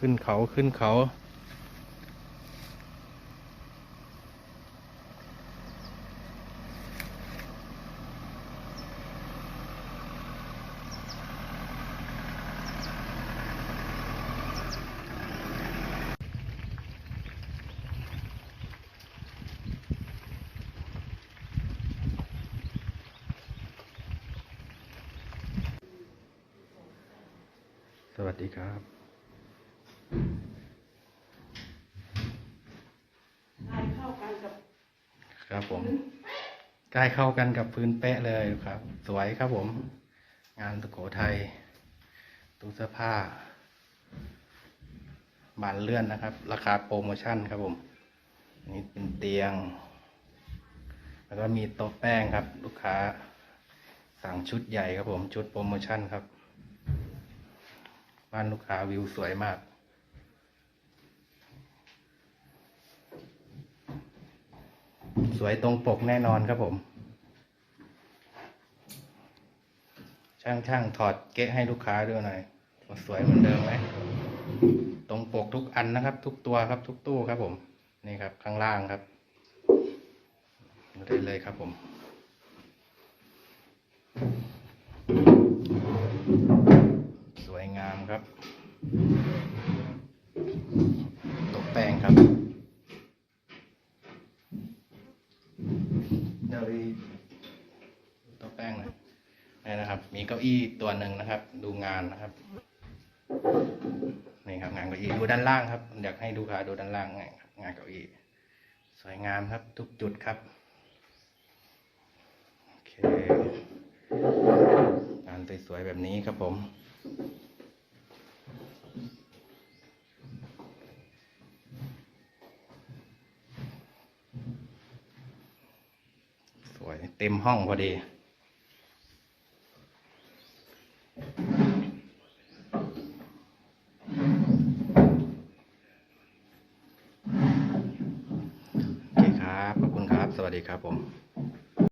ขึ้นเขาขึ้นเขา สวัสดีครับ ลายเข้ากันกับ ครับผมใกล้เข้ากันกับพื้นเป๊ะเลยครับ สวยครับผม งานสุโขทัยตู้เสื้อผ้า บานเลื่อนนะครับ ราคาโปรโมชั่นครับผมนนี้เป็นเตียง แล้วก็มีโต๊ะแป้งครับ ลูกค้า สั่งชุดใหญ่ครับผม ชุดโปรโมชั่นครับ บ้านลูกค้าวิวสวยมาก สวยตรงปกแน่นอนครับผม ช่างช่างถอดเก๊ะให้ลูกค้าด้วยหน่อยสวยเหมือนเดิมไหมตรงปกทุกอันนะครับ ทุกตัวครับทุกตู้ครับผม นี่ครับข้างล่างครับได้เลยครับผมสวยงามครับ ตกแต่งครับ เดี๋ยวดีตัวแป้งน่อยนี่นะครับ มีเก้าอี้ตัวหนึ่งนะครับ ดูงานนะครับนี่ครับ งานเก้าอี้ดูด้านล่างครับอยากให้ดูค่ะดูด้านล่างงครับงานเก้าอี้สวยงามครับ ทุกจุดครับโอเคงานสวยๆแบบนี้ครับผม ส วยเต็มห้องพอดีโอเคครับ ขอบคุณครับ สวัสดีครับผม